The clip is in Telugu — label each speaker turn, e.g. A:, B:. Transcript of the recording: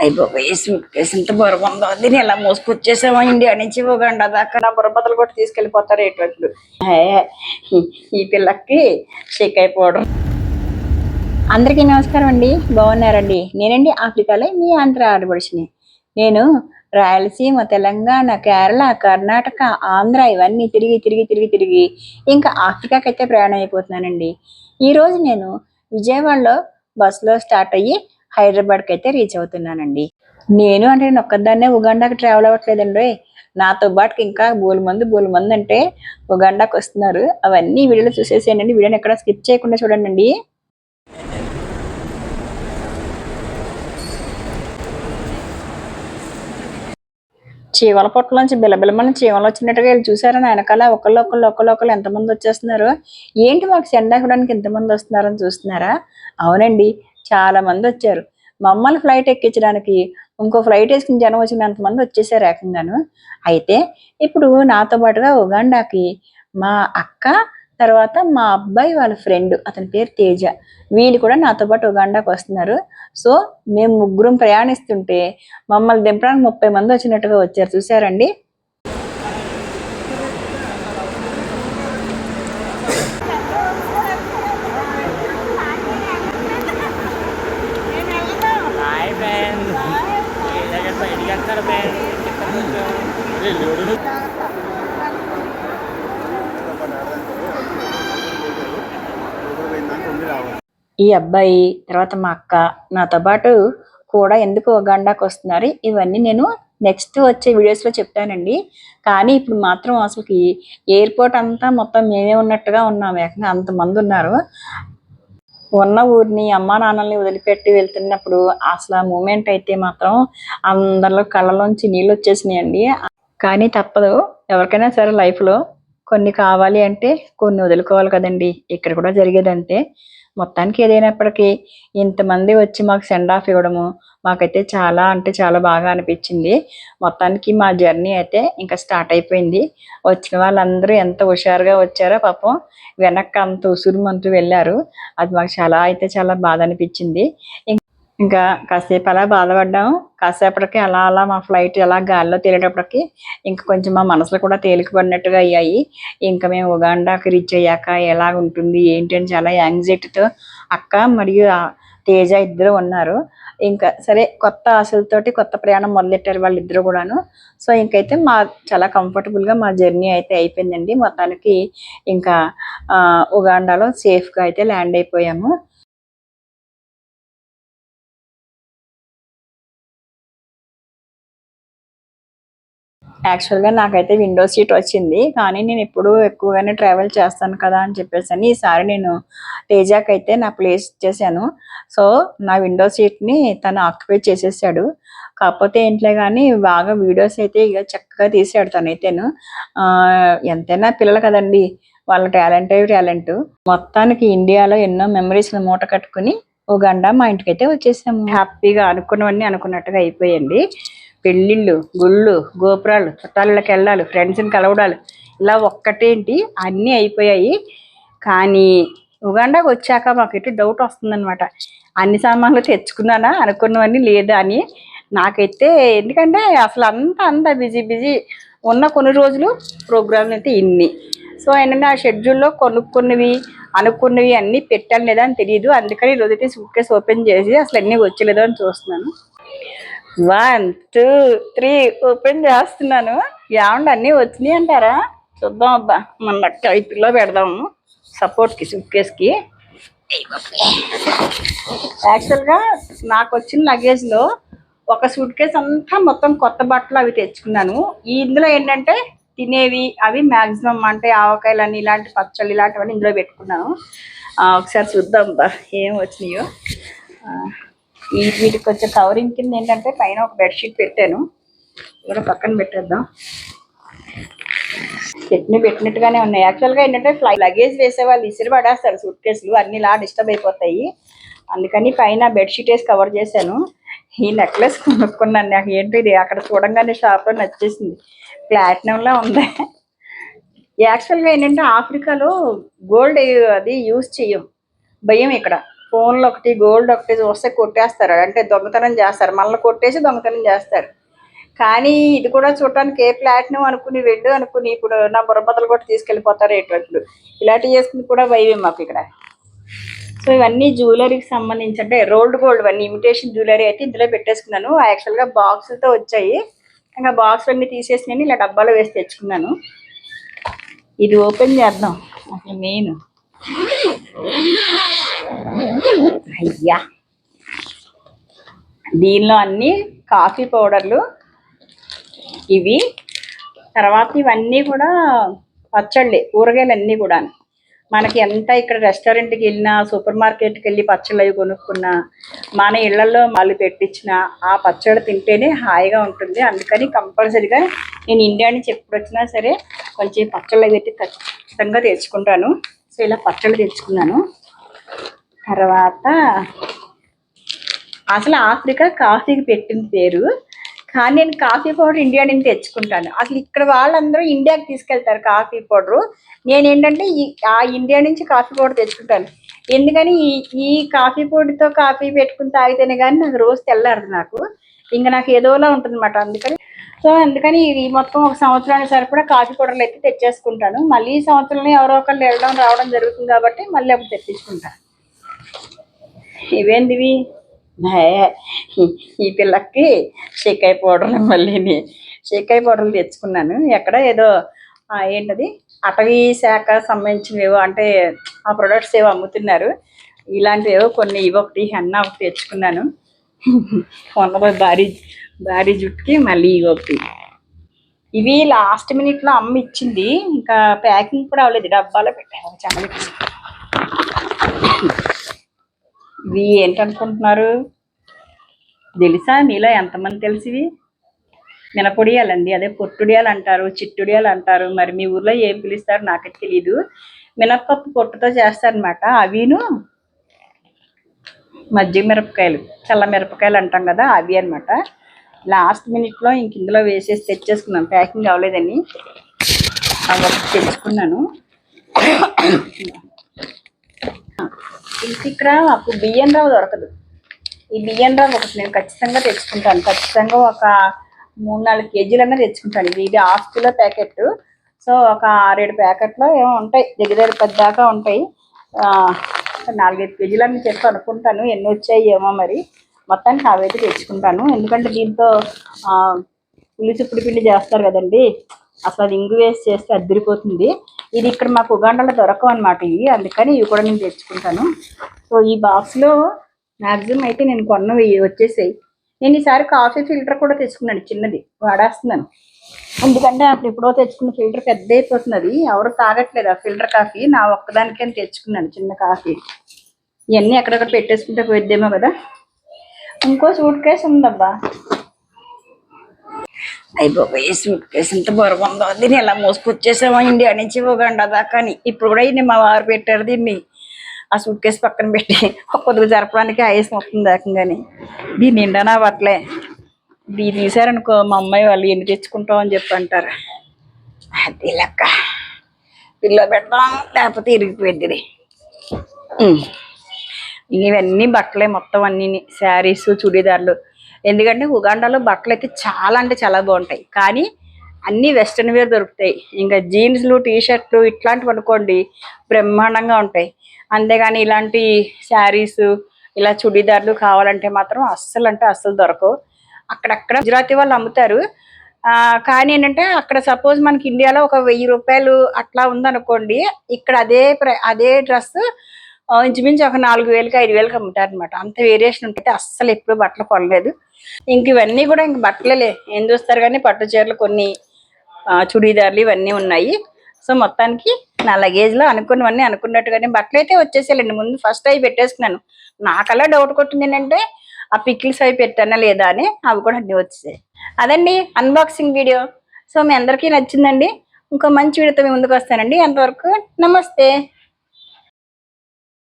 A: అయ్యి బాబాయ్ సూట్ కేసు ఎంత దీన్ని ఎలా మోసుకొచ్చేసామో ఇండియా నుంచి ఉగండా దాకా. నా బుర్రబద్దలు కూడా తీసుకెళ్ళిపోతారు ఎటువంటి ఈ పిల్లకి షేక్ అయిపోవడం. అందరికీ నమస్కారం అండి. బాగున్నారండి. నేనండి ఆఫ్రికాలో మీ ఆంధ్ర ఆడపడిచిని. నేను రాయలసీమ తెలంగాణ కేరళ కర్ణాటక ఆంధ్ర ఇవన్నీ తిరిగి తిరిగి తిరిగి తిరిగి ఇంకా ఆఫ్రికాకి అయితే ప్రయాణం అయిపోతున్నానండి. ఈరోజు నేను విజయవాడలో బస్సులో స్టార్ట్ అయ్యి హైదరాబాద్కి అయితే రీచ్ అవుతున్నానండి. నేను అంటే నేను ఒక్కదాన్నే ఉగాండాకి ట్రావెల్ అవ్వట్లేదండి నాతో పాటుకి ఇంకా బోలు మంది బోలు మంది అంటే ఉగాండాకి వస్తున్నారు. అవన్నీ వీడియోలో చూసేసేయండి. వీడియోని ఎక్కడ స్కిప్ చేయకుండా చూడండి చీమల పొట్టలోంచి బిలబిలమని చీవలు వచ్చినట్టుగా వీళ్ళు చూసారని నా వెనకాల ఒకళ్ళు ఒకళ్ళు ఒకళ్ళు ఒకళ్ళు ఎంతమంది వచ్చేస్తున్నారు? ఏంటి మాకు సెండ్ అవ్వడానికి ఎంతమంది వస్తున్నారని చూస్తున్నారా? అవునండి. చాలా మంది వచ్చారు. మమ్మల్ని ఫ్లైట్ ఎక్కించడానికి ఇంకో ఫ్లైట్ వేసుకుని జనం వచ్చినంత మంది వచ్చేసారు ఏకంగాను. అయితే ఇప్పుడు నాతో పాటుగా ఉగాండాకి మా అక్క తర్వాత మా అబ్బాయి వాళ్ళ ఫ్రెండ్ అతని పేరు తేజ. వీళ్ళు కూడా నాతో పాటు ఉగాండాకి వస్తున్నారు. సో మేము ముగ్గురం ప్రయాణిస్తుంటే మమ్మల్ని దింపడానికి ముప్పై మంది వచ్చినట్టుగా వచ్చారు. చూసారండి
B: హాయ్ ఫ్రెండ్ ఎక్కడ
A: ఈ అబ్బాయి తర్వాత మా అక్క నాతో పాటు కూడా ఎందుకు ఉగాండాకి వస్తున్నారు ఇవన్నీ నేను నెక్స్ట్ వచ్చే వీడియోస్లో చెప్తానండి. కానీ ఇప్పుడు మాత్రం అసలుకి ఎయిర్పోర్ట్ అంతా మొత్తం మేమే ఉన్నట్టుగా ఉన్నాం ఏకంగా అంతమంది ఉన్నారు. ఉన్న ఊరిని అమ్మా నాన్నల్ని వదిలిపెట్టి వెళ్తున్నప్పుడు అసలు ఆ మూమెంట్ అయితే మాత్రం అందరిలో కళ్ళలోంచి నీళ్ళు వచ్చేసినాయండి. కానీ తప్పదు. ఎవరికైనా సరే లైఫ్లో లో కొన్ని కావాలి అంటే కొన్ని వదులుకోవాలి కదండి. ఇక్కడ కూడా జరిగేదంటే మొత్తానికి ఏదైనప్పటికీ ఇంతమంది వచ్చి మాకు సెండ్ ఆఫ్ ఇవ్వడము మాకైతే చాలా అంటే చాలా బాగా అనిపించింది. మొత్తానికి మా జర్నీ అయితే ఇంకా స్టార్ట్ అయిపోయింది. వచ్చిన వాళ్ళందరూ ఎంత హుషారుగా వచ్చారో పాపం వెనక్కి అంత ఉసురుమంటూ వెళ్ళారు. అది మాకు చాలా అయితే చాలా బాధ అనిపించింది. ఇంకా కాసేపు అలా బాధపడ్డాము. కాసేపటికి అలా అలా మా ఫ్లైట్ అలా గాల్లో తేలేటప్పటికి ఇంకా కొంచెం మా మనసులో కూడా తేలికపడినట్టుగా అయ్యాయి. ఇంకా మేము ఉగాండాకి రీచ్ అయ్యాక ఎలా ఉంటుంది ఏంటి అని చాలా యాంగ్జైటీతో అక్క మరియు తేజ ఇద్దరు ఉన్నారు. ఇంకా సరే కొత్త ఆశలతోటి కొత్త ప్రయాణం మొదలెట్టారు వాళ్ళిద్దరు కూడాను. సో ఇంకైతే మా చాలా కంఫర్టబుల్గా మా జర్నీ అయితే అయిపోయిందండి. మొత్తానికి ఇంకా ఉగాండాలో సేఫ్గా అయితే ల్యాండ్ అయిపోయాము. యాక్చువల్గా నాకైతే విండో సీట్ వచ్చింది. కానీ నేను ఎప్పుడు ఎక్కువగానే ట్రావెల్ చేస్తాను కదా అని చెప్పేసి అని ఈసారి నేను తేజాకి అయితే నా ప్లేస్ ఇచ్చేసాను. సో నా విండో సీట్ని తను ఆక్యుపై చేసేసాడు. కాకపోతే ఏంట్లే కానీ బాగా వీడియోస్ అయితే ఇక చక్కగా తీసాడు తనైతేను. ఎంతైనా పిల్లలు కదండి. వాళ్ళ టాలెంట్ టాలెంట్ మొత్తానికి ఇండియాలో ఎన్నో మెమరీస్ మూట కట్టుకుని ఓ గంట మా ఇంటికి అయితే వచ్చేసాము హ్యాపీగా అనుకున్నవన్నీ అనుకున్నట్టుగా అయిపోయండి. పెళ్ళిళ్ళు గుళ్ళు గోపురాలు చుట్టాలకి వెళ్ళాలి ఫ్రెండ్స్ని కలవడాలు. ఇలా ఒక్కటేంటి అన్నీ అయిపోయాయి. కానీ ఉగాండాకి వచ్చాక మాకు ఇటు డౌట్ వస్తుందనమాట అన్ని సామాన్లు తెచ్చుకున్నానా అనుకున్నవన్నీ లేదా అని నాకైతే ఎందుకంటే అసలు అంత అంత బిజీ బిజీ ఉన్న కొన్ని రోజులు ప్రోగ్రాంలు అయితే ఇన్ని. సో ఏంటంటే ఆ షెడ్యూల్లో కొనుక్కున్నవి అనుకున్నవి అన్నీ పెట్టాను లేదా అని తెలియదు అందుకని ఈరోజైతే సూట్ కేసు ఓపెన్ చేసి అసలు అన్నీ వచ్చలేదో అని చూస్తున్నాను. వన్ టూ త్రీ ఓపెన్ చేస్తున్నాను. ఏమండి అన్నీ వచ్చినాయి అంటారా? చూద్దాం అబ్బా మన లెక్క పెడదాము సపోర్ట్కి సూట్ కేస్కి యాక్చువల్గా నాకు వచ్చిన లగేజ్లో ఒక సూట్ కేస్ అంతా మొత్తం కొత్త బట్టలు అవి తెచ్చుకున్నాను. ఈ ఇందులో ఏంటంటే తినేవి అవి మ్యాక్సిమం అంటే ఆవకాయలు అని ఇలాంటి పచ్చళ్ళు ఇలాంటివన్నీ ఇందులో పెట్టుకున్నాను. ఒకసారి చూద్దాం బా ఏం వచ్చినాయో. వీటికి కొంచెం కవరింగ్ కింద ఏంటంటే పైన ఒక బెడ్షీట్ పెట్టాను. ఇక్కడ పక్కన పెట్టేద్దాం. పెట్టిన పెట్టినట్టుగానే ఉన్నాయి. యాక్చువల్గా ఏంటంటే ఫ్లై లగేజ్ వేసే వాళ్ళు ఇసిరి పడేస్తారు సూట్ కేసులు అన్ని ఇలా డిస్టర్బ్ అయిపోతాయి. అందుకని పైన బెడ్షీట్ వేసి కవర్ చేశాను. ఈ నెక్లెస్ కొనుక్కున్నాను. నాకు ఏంటి ఇది? అక్కడ చూడంగానే షాప్లో నచ్చేసింది. ప్లాటినంలో ఉంది. యాక్చువల్గా ఏంటంటే ఆఫ్రికాలో గోల్డ్ అది యూజ్ చెయ్యం. భయం ఇక్కడ. ఫోన్లు ఒకటి గోల్డ్ ఒకటి చూస్తే కొట్టేస్తారు. అంటే దొంగతనం చేస్తారు. మళ్ళీ కొట్టేసి దొంగతనం చేస్తారు. కానీ ఇది కూడా చూడటానికి ఏ ప్లాట్నం అనుకుని వెళ్ళు అనుకుని ఇప్పుడు నా బుర్రబద్దలు కూడా తీసుకెళ్ళిపోతారు ఎటువంటి ఇలాంటివి చేసుకుని కూడా వైవే మాకు ఇక్కడ. సో ఇవన్నీ జ్యువెలరీకి సంబంధించి అంటే రోల్డ్ గోల్డ్ అన్నీ ఇమిటేషన్ జ్యువెలరీ అయితే ఇందులో పెట్టేసుకున్నాను. యాక్చువల్గా బాక్సులతో వచ్చాయి. ఇంకా బాక్స్ అన్నీ తీసేసి నేను ఇలా డబ్బాలో వేసి తెచ్చుకున్నాను. ఇది ఓపెన్ చేద్దాం. అసలు మెయిన్. అయ్యా. దీనిలో అన్ని కాఫీ పౌడర్లు ఇవి తర్వాత ఇవన్నీ కూడా పచ్చళ్ళే కూరగాయలు అన్నీ కూడా మనకి ఎంత ఇక్కడ రెస్టారెంట్కి వెళ్ళినా సూపర్ మార్కెట్కి వెళ్ళి పచ్చళ్ళు అవి కొనుక్కున్నా మన ఇళ్ళలో మళ్ళీ పెట్టించిన ఆ పచ్చడి తింటేనే హాయిగా ఉంటుంది. అందుకని కంపల్సరిగా నేను ఇండియా నుంచి ఎప్పుడు వచ్చినా సరే కొంచెం పచ్చళ్ళు పెట్టి ఖచ్చితంగా తెచ్చుకుంటాను. సో ఇలా పచ్చళ్ళు తెచ్చుకున్నాను. తర్వాత అసలు ఆఫ్రికా కాఫీకి పెట్టిన పేరు. కానీ నేను కాఫీ పౌడర్ ఇండియా నుంచి తెచ్చుకుంటాను. అసలు ఇక్కడ వాళ్ళందరూ ఇండియాకి తీసుకెళ్తారు కాఫీ పౌడర్. నేను ఏంటంటే ఈ ఆ ఇండియా నుంచి కాఫీ పౌడర్ తెచ్చుకుంటాను. ఎందుకని ఈ ఈ కాఫీ పొడితో కాఫీ పెట్టుకుని తాగితేనే కానీ నాకు రోజు తెల్లారదు నాకు. ఇంకా నాకు ఏదోలా ఉంటుంది అనమాట అందుకని. సో అందుకని ఇది మొత్తం ఒక సంవత్సరానికి సరిపడా కాఫీ పౌడర్లు అయితే తెచ్చేసుకుంటాను. మళ్ళీ ఈ సంవత్సరంలో ఎవరో ఒకళ్ళు వెళ్ళడం రావడం జరుగుతుంది కాబట్టి మళ్ళీ అప్పుడు తెప్పించుకుంటాను. ఇవేంటివి ఈ పిల్లకి షేకాయ పౌడర్లు మళ్ళీ షేకాయ పౌడర్లు తెచ్చుకున్నాను. ఎక్కడ ఏదో ఏంటది? అటవీ శాఖ సంబంధించినవి అంటే ఆ ప్రొడక్ట్స్ ఏవో అమ్ముతున్నారు. ఇలాంటివి ఏవో కొన్ని ఇవొకటి హెన్న ఒకటి తెచ్చుకున్నాను. మొన్న భారీ భారీ జుట్టుకి మళ్ళీ ఇవి ఒకటి ఇవి లాస్ట్ మినిట్లో అమ్మ ఇచ్చింది ఇంకా ప్యాకింగ్ కూడా అవ్వలేదు. డబ్బాలో పెట్టాను. చాలా ఇవి ఏంటనుకుంటున్నారు? తెలుసా మీలో ఎంతమంది తెలిసివి? మినపొడియాలండి అదే పొట్టుడియాలు అంటారు చిట్టుడియాలు అంటారు మరి మీ ఊర్లో ఏం పిలుస్తారు నాకు తెలియదు మినప్పప్పు పొట్టుతో చేస్తారనమాట అవిను మజ్జిగ మిరపకాయలు చల్ల మిరపకాయలు అంటాం కదా అవి అనమాట లాస్ట్ మినిట్లో ఇంక ఇందులో వేసేసి తెచ్చేసుకున్నాను ప్యాకింగ్ అవ్వలేదని అవి తెచ్చుకున్నాను. ఇక్కడ మాకు బియ్యం రవ్వ దొరకదు. ఈ బియ్యం రవ్వ ఒకటి నేను ఖచ్చితంగా తెచ్చుకుంటాను. ఖచ్చితంగా ఒక మూడు నాలుగు కేజీలన్నా తెచ్చుకుంటాను. ఇది ఇది హాఫ్ కిలో ప్యాకెట్. సో ఒక ఆరేడు ప్యాకెట్లో ఏమో ఉంటాయి. దగ్గర దగ్గర పది దాకా ఉంటాయి నాలుగైదు కేజీలన్నీ చెప్పి అనుకుంటాను. ఎన్ని వచ్చాయి ఏమో మరి. మొత్తానికి అవైతే తెచ్చుకుంటాను. ఎందుకంటే దీంతో ఆ, పులుసు ఇప్పుడు పిండి చేస్తారు కదండి. అసలు అది ఇంగు వేసి చేస్తే అద్దరిపోతుంది. ఇది ఇక్కడ మాకు ఉగాండాలో దొరకవు అనమాట ఇవి. అందుకని ఇవి కూడా నేను తెచ్చుకుంటాను. సో ఈ బాక్స్లో మ్యాక్సిమం అయితే నేను కొన్నవి వచ్చేసాయి. నేను ఈసారి కాఫీ ఫిల్టర్ కూడా తెచ్చుకున్నాను చిన్నది. వాడేస్తున్నాను. ఎందుకంటే అప్పుడు ఎప్పుడో తెచ్చుకున్న ఫిల్టర్ పెద్ద అయిపోతున్నది ఎవరు తాగట్లేదు ఆ ఫిల్టర్ కాఫీ. నా ఒక్కదానికే తెచ్చుకున్నాను చిన్న కాఫీ. ఇవన్నీ ఎక్కడెక్కడ పెట్టేసుకుంటే పోయిద్దేమో కదా. ఇంకో సూట్ కేసు ఉందబ్బా. అయ్యి బాబాయ్ సూట్ కేసు ఎంత బరువుందో దీన్ని ఎలా మోసుకొచ్చేసామో ఇండియా నుంచి ఉగాండా దాకా అని. ఇప్పుడు కూడా ఇది మా వారు పెట్టారు దీన్ని. ఆ సూట్ కేసు పక్కన పెట్టి కొద్దిగా జరపడానికి ఆయాసం వస్తుంది ఏకంగాని. దీని నిండానా బట్టలే. దీన్ని తీసారనుకో మా అమ్మాయి వాళ్ళు ఎన్ని తెచ్చుకుంటాం అని చెప్పి అంటారు. అది లెక్క. పిల్ల పెడతాం లేకపోతే ఇరిగిపోయింది ఇవన్నీ బట్టలే మొత్తం అన్నీ శారీస్ చుడీదార్లు. ఎందుకంటే ఉగాండాలో బట్టలు అయితే చాలా అంటే చాలా బాగుంటాయి. కానీ అన్నీ వెస్ట్రన్ వేర్ దొరుకుతాయి. ఇంకా జీన్స్లు టీ షర్ట్లు ఇట్లాంటివి అనుకోండి బ్రహ్మాండంగా ఉంటాయి. అంతేగాని ఇలాంటి శారీస్ ఇలా చుడీదార్లు కావాలంటే మాత్రం అస్సలు అంటే అస్సలు దొరకవు. అక్కడక్కడ గుజరాతీ వాళ్ళు అమ్ముతారు. కానీ ఏంటంటే అక్కడ సపోజ్ మనకి ఇండియాలో ఒక వెయ్యి రూపాయలు అట్లా ఉందనుకోండి ఇక్కడ అదే ప్ర- అదే డ్రెస్ ఇంచుమించు ఒక నాలుగు వేలకి ఐదు వేలకి అమ్ముతారు అనమాట అంత వేరియేషన్ ఉంటుంది. అస్సలు ఎప్పుడు బట్టలు కొనలేదు. ఇంక ఇవన్నీ కూడా ఇంక బట్టలే. ఏం చూస్తారు కానీ పట్టు చీరలు కొన్ని ఆ, చుడీదార్లు ఇవన్నీ ఉన్నాయి. సో మొత్తానికి నా లగేజ్లో అనుకున్నవన్నీ అనుకున్నట్టుగానే బట్టలు అయితే వచ్చేసేయాలండి. ముందు ఫస్ట్ అవి పెట్టేసుకున్నాను. నాకలా డౌట్ కొట్టింది ఏంటంటే ఆ పికిల్స్ అవి పెట్టానా లేదా అని. అవి కూడా అన్ని వచ్చేసాయి. అదండి అన్బాక్సింగ్ వీడియో సో మీ అందరికీ నచ్చిందండి. ఇంకో మంచి వీడియోతో మీ ముందుకు వస్తానండి. అంతవరకు నమస్తే.